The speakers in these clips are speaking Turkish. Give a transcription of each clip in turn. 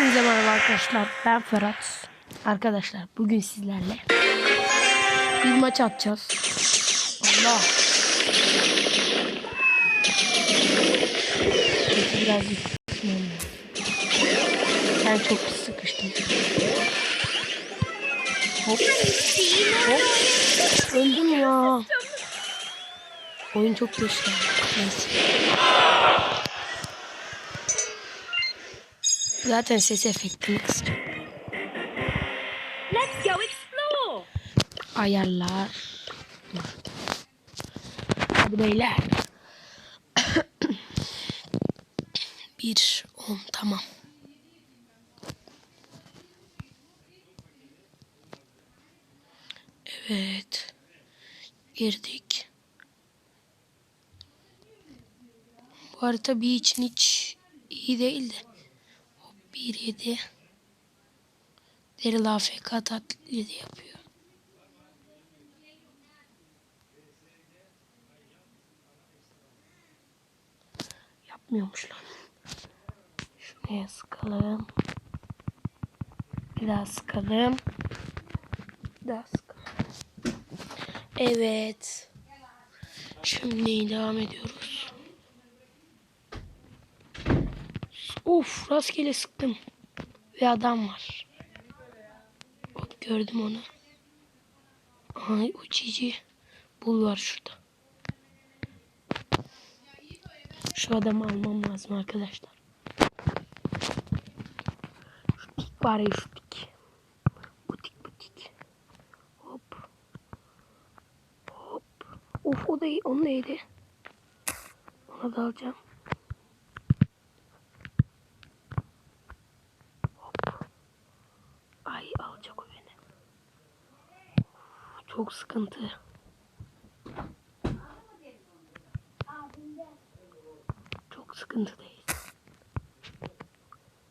Hepinize merhaba arkadaşlar. Ben Ferhat. Arkadaşlar bugün sizlerle bir maç atacağız. Allah. Birazcık. Ben çok sıkıştım. Hop. Hop. Öldüm ya. Oyun çok güçlü. Neyse. Zaten ses efektini. Let's go explore. Ayarlar. Hadi beyler. Bir, on, tamam. Evet. Girdik. Bu harita bir için hiç iyi değildi. Hop 1-7. Daryl AFK taklidi yapıyor. Yapmıyormuş lan. Şuraya sıkalım. Bir sıkalım. Bir sıkalım. Evet. Şimdi devam ediyoruz. Of rastgele sıktım. Ve adam var. Hop gördüm onu. Ay o cici. Bul var şurada. Şu adamı almam lazım arkadaşlar. Şu tik var ya şu tik. Bu tik bu tik. Hop. Hop. Of o da iyi. Onu da yedi. Ona da alacağım. Hop. Ay alacak o beni. Çok sıkıntı. Çok sıkıntıdayız.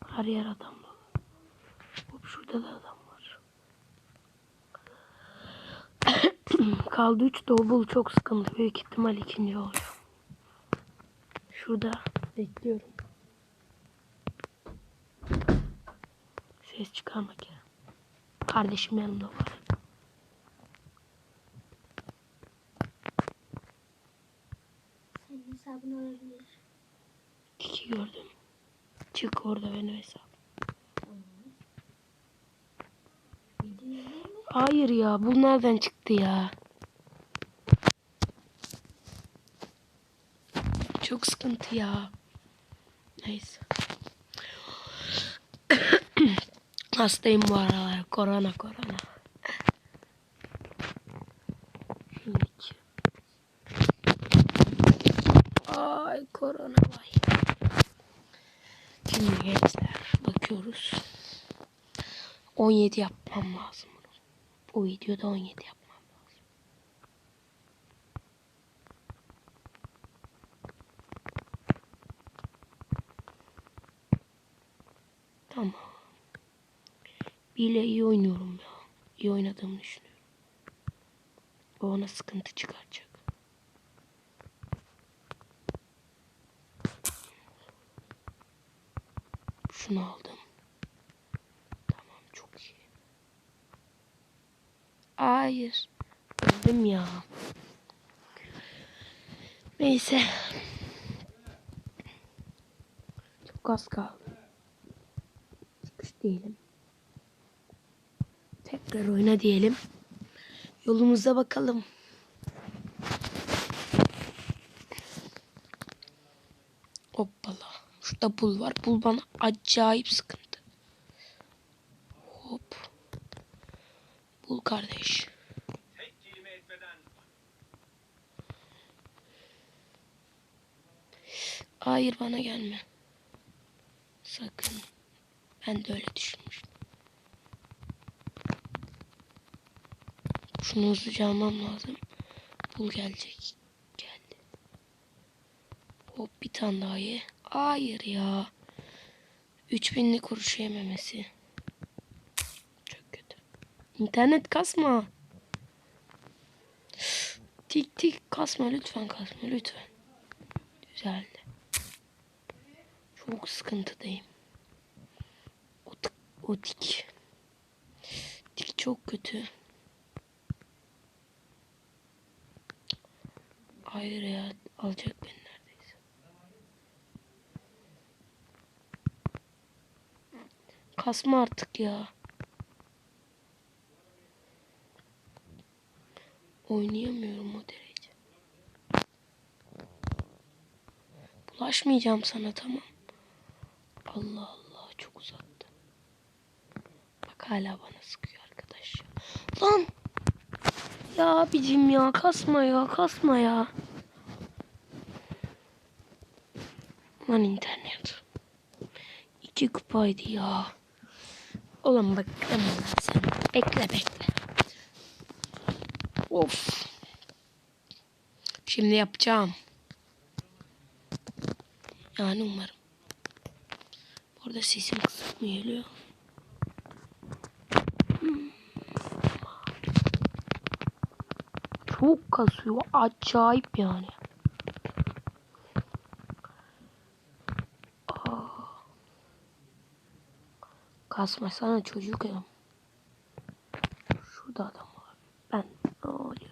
Her yer adam dolu. Hop şurada da adam var. Kaldı 3 double çok sıkıntı. Büyük ihtimal ikinci olacağım. Şurada bekliyorum. Ses çıkarmak ya. Kardeşim yanımda var. Senin hesabın olabilir. İki gördüm. Çık orada benim hesabım. Hayır ya bu nereden çıktı ya? Çok sıkıntı ya. Neyse. Hastayım bu aralar. Korona korona. Şimdi iki. Ay korona vay. Şimdi gençler bakıyoruz. 17 yapmam lazım. Bu videoda 17 yapmam lazım. Tamam. Bile iyi oynuyorum ya. İyi oynadığımı düşünüyorum. O ona sıkıntı çıkaracak. Şunu aldım. Tamam çok iyi. Hayır. Öldüm ya. Neyse. Çok az kaldı. Çıkış diyelim. Tekrar oyna diyelim. Yolumuza bakalım. Şurada bul var. Bul bana acayip sıkıntı. Hop. Bul kardeş. Hayır bana gelme. Sakın. Ben de öyle düşünmüştüm. Şunu hızlıca almam lazım. Bul gelecek. Geldi. Hop bir tane daha ye. Hayır ya. 3000'li kuruş yememesi. Çok kötü. İnternet kasma. Tik tik kasma lütfen kasma lütfen. Güzeldi. Çok sıkıntıdayım. O dik. Dik çok kötü. Hayır ya alacak beni Kasma artık ya. Oynayamıyorum o derece. Bulaşmayacağım sana tamam. Allah Allah çok uzattı. Bak hala bana sıkıyor arkadaş ya. Lan! Ya abicim ya kasma ya kasma ya. Lan internet. İki kupaydı ya. Oğlum bak sen. Bekle bekle. Of. Şimdi yapacağım. Yani umarım. Bu arada sesim kısık mı geliyor? Hmm. Çok kasıyor. Acayip yani. Aa. Kasmasana çocuk ya. Şurada adam var. Ben ne oluyor?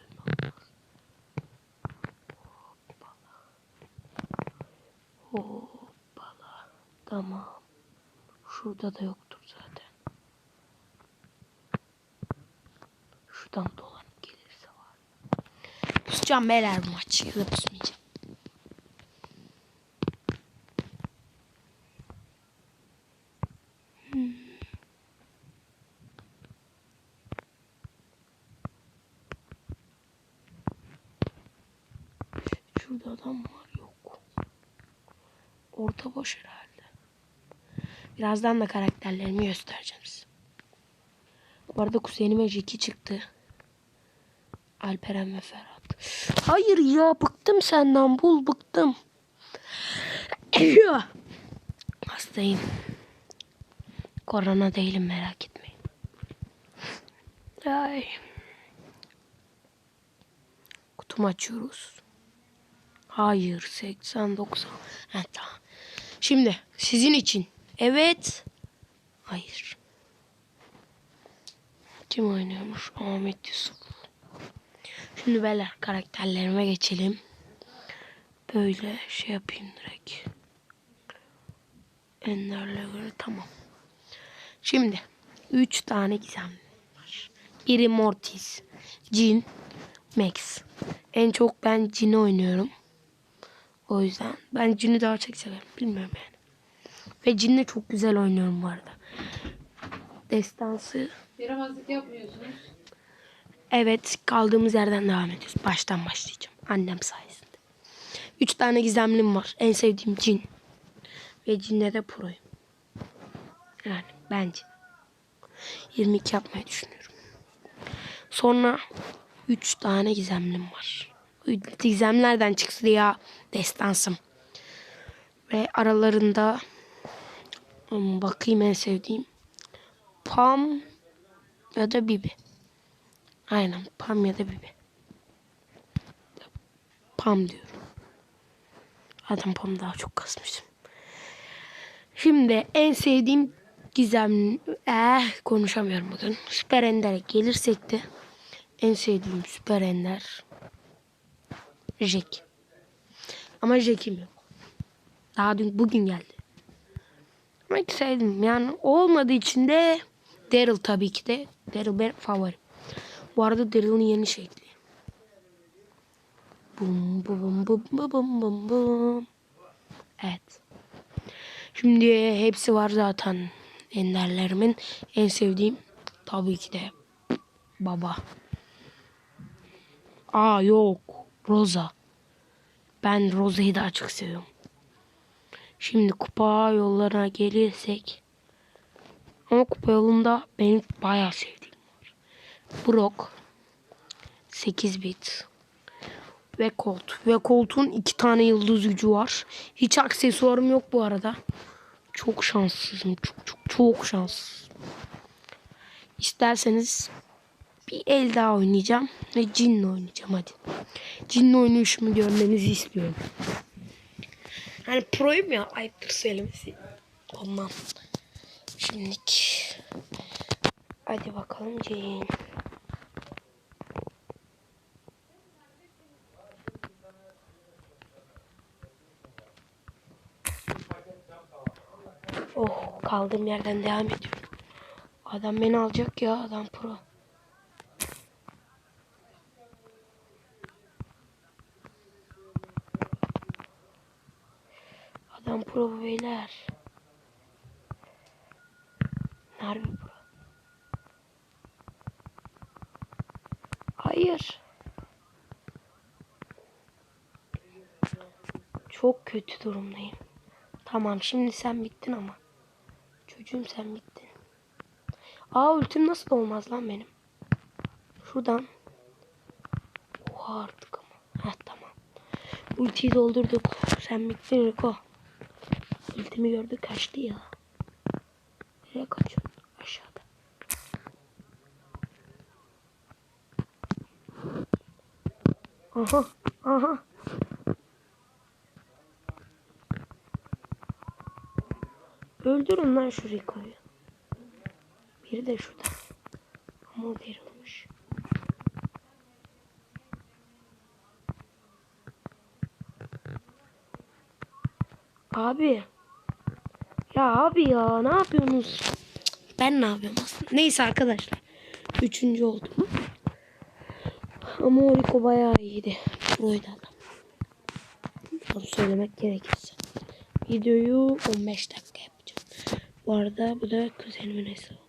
Hoppala. Tamam. Şurada da yoktur zaten. Şuradan dolanıp gelirse var. Pusacağım beyler bu maçı ya. Hmm. Şurada adam var yok. Orta boş herhalde. Birazdan da karakterlerimi göstereceğim size. Bu arada kuzenime Jeki çıktı. Alperen ve Ferhat. Hayır ya bıktım senden bul bıktım. Hastayım. Korona değilim merak etmeyin. Ay. Kutumu açıyoruz. Hayır 80 90. Ha, tamam. Şimdi sizin için. Evet. Hayır. Kim oynuyormuş? Ahmet Yusuf. Şimdi beyler karakterlerime geçelim. Böyle şey yapayım direkt. Ender'le göre tamam. Şimdi 3 tane gizem var. Biri Mortis, Jin, Max. En çok ben Jin'i oynuyorum. O yüzden ben Jin'i daha çok severim. Bilmiyorum yani. Ve Jin'le çok güzel oynuyorum bu arada. Destansı Yaramazlık yapmıyorsunuz. Evet kaldığımız yerden devam ediyoruz. Baştan başlayacağım. Annem sayesinde. Üç tane gizemlim var. En sevdiğim cin. Ve cinle de proyum. Yani bence. 22 yapmayı düşünüyorum. Sonra üç tane gizemlim var. Gizemlerden çıktı ya destansım. Ve aralarında hmm, bakayım en sevdiğim. Pam ya da Bibi. Aynen Pam ya da Bibi. Pam diyorum. Zaten Pam daha çok kasmışım. Şimdi en sevdiğim gizem... Eh konuşamıyorum bugün. Süper Ender'e gelirsek de en sevdiğim Süper Ender Jack. Ama Jack'im yok. Daha dün bugün geldi. Ama sevdim. Yani olmadığı için de Daryl tabii ki de. Daryl benim favorim. Bu arada Daryl'ın yeni şekli. Bum bum bum bum bum bum bum. Evet. Şimdi hepsi var zaten enderlerimin. En sevdiğim tabii ki de baba. Aa yok. Rosa. Ben Rosa'yı daha çok seviyorum. Şimdi kupa yollarına gelirsek. Ama kupa yolunda benim bayağı sevdiğim var. Brock. 8 bit. Ve Colt. Ve Colt'un iki tane yıldız gücü var. Hiç aksesuarım yok bu arada. Çok şanssızım. Çok çok çok şanssız. İsterseniz bir el daha oynayacağım. Ve Jin'le oynayacağım hadi. Jin'le oynayışımı görmenizi istiyorum. Hani proyum ya ayıptır söylemesi. Ondan. Şimdilik Hadi bakalım Ceyin. Oh kaldığım yerden devam ediyorum. Adam beni alacak ya adam pro. Adam pro beyler. Harbi pro. Hayır. Çok kötü durumdayım. Tamam şimdi sen bittin ama. Çocuğum sen bittin. Aa ultim nasıl olmaz lan benim? Şuradan. Oha artık ama. Heh tamam. Ultiyi doldurduk. Sen bittin Rico. Ultimi gördü kaçtı ya. Nereye kaçıyorsun? Aşağıda. Aha. Aha. Öldürün lan şu Rico'yu. Biri de şurada. Ama o derilmiş. Abi. Ya abi ya ne yapıyorsunuz? Ben ne yapıyorum aslında? Neyse arkadaşlar. Üçüncü oldum. Ama o Rico bayağı iyiydi. Pro'ydu adam. Bunu söylemek gerekirse. Videoyu 15 dakika yapacağım. Bu arada bu da kuzenimin hesabı.